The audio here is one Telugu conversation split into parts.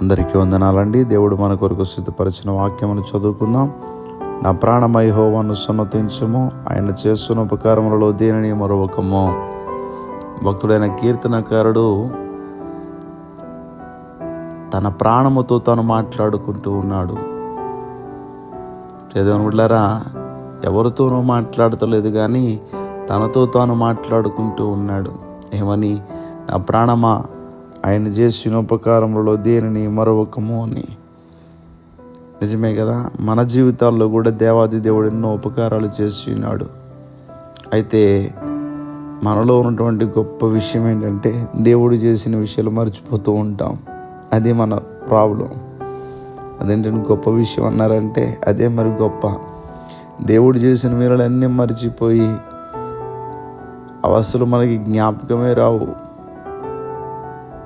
అందరికీ వందనాలండి. దేవుడు మన కొరకు సిద్ధపరిచిన వాక్యమును చదువుకుందాం. నా ప్రాణమై హోవాను ఆయన చేస్తున్న ఉపకారములలో దేనిని మరొకము భక్తుడైన కీర్తనకారుడు తన ప్రాణముతో తాను మాట్లాడుకుంటూ ఉన్నాడు. చదివని ఎవరితోనూ మాట్లాడతలేదు కానీ తనతో తాను మాట్లాడుకుంటూ ఉన్నాడు. ఏమని? నా ప్రాణమా? ఆయన చేసిన ఉపకారములలో దేనిని మరొకము అని. నిజమే కదా? మన జీవితాల్లో కూడా దేవాది దేవుడు ఎన్నో ఉపకారాలు చేసి ఉన్నాడు. అయితే మనలో ఉన్నటువంటి గొప్ప విషయం ఏంటంటే దేవుడు చేసిన విషయాలు మర్చిపోతూ ఉంటాం. అది మన ప్రాబ్లం. అదేంటంటే గొప్ప విషయం అన్నారంటే అదే మరి గొప్ప. దేవుడు చేసిన మీరలన్నీ మర్చిపోయి అవసరం మనకి జ్ఞాపకమే రావు.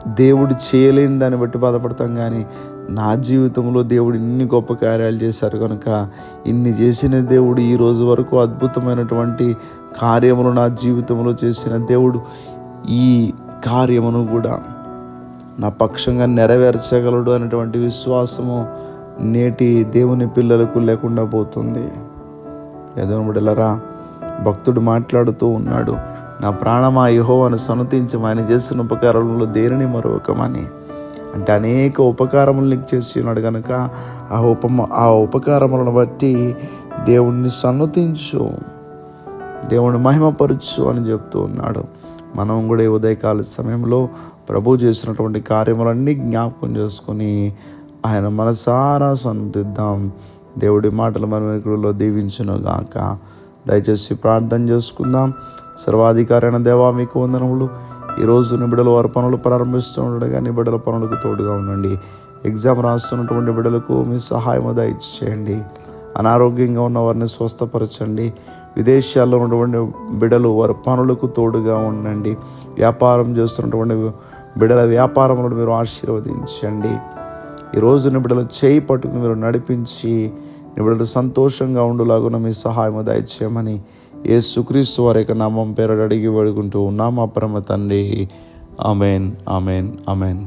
దేవుడు చేయలేని దాన్ని బట్టి బాధపడతాం కానీ నా జీవితంలో దేవుడు ఇన్ని గొప్ప కార్యాలు చేశారు కనుక ఇన్ని చేసిన దేవుడు ఈ రోజు వరకు అద్భుతమైనటువంటి కార్యములు నా జీవితంలో చేసిన దేవుడు ఈ కార్యమును కూడా నా పక్షంగా నెరవేర్చగలడు అనేటువంటి విశ్వాసము నేటి దేవుని పిల్లలకు లేకుండా పోతుంది. ఏదో బిడ్డలరా భక్తుడు మాట్లాడుతూ ఉన్నాడు నా ప్రాణమా యహోవాను సన్నతించం ఆయన చేసిన ఉపకారములు దేనిని మరొకమని? అంటే అనేక ఉపకారములు నీకు చేసి ఉన్నాడు కనుక ఆ ఉపమ ఆ ఉపకారములను బట్టి దేవుణ్ణి సన్నతించు దేవుని మహిమపరచు అని చెప్తూ ఉన్నాడు. మనం కూడా ఈ ఉదయకాల సమయంలో ప్రభు చేసినటువంటి కార్యములన్నీ జ్ఞాపకం చేసుకొని ఆయన మనసారా సన్నతిద్దాం దేవుడి మాటలు మన దీవించును గాక దయచేసి ప్రార్థన చేసుకుందాం. సర్వాధికారి అయిన దేవా మీకు వందనములు. ఈరోజు నిబిడలు వారి పనులు ప్రారంభిస్తుండగా నిబిడల పనులకు తోడుగా ఉండండి. ఎగ్జామ్ రాస్తున్నటువంటి బిడ్డలకు మీ సహాయం దయచేయండి. అనారోగ్యంగా ఉన్న వారిని స్వస్థపరచండి. విదేశాల్లో ఉన్నటువంటి బిడలు వారి పనులకు తోడుగా ఉండండి. వ్యాపారం చేస్తున్నటువంటి బిడల వ్యాపారములను మీరు ఆశీర్వదించండి. ఈ రోజున బిడలు చేయి పట్టుకుని మీరు నడిపించి బిడ్డలు సంతోషంగా ఉండులాగున మీ సహాయము దయచేయమని ఏ సుక్రీస్తు వారి యొక్క నామం పేరు అడిగి వేడుకుంటూ ఉన్నాం. అప్రమ తండ్రి. Amen amen amen.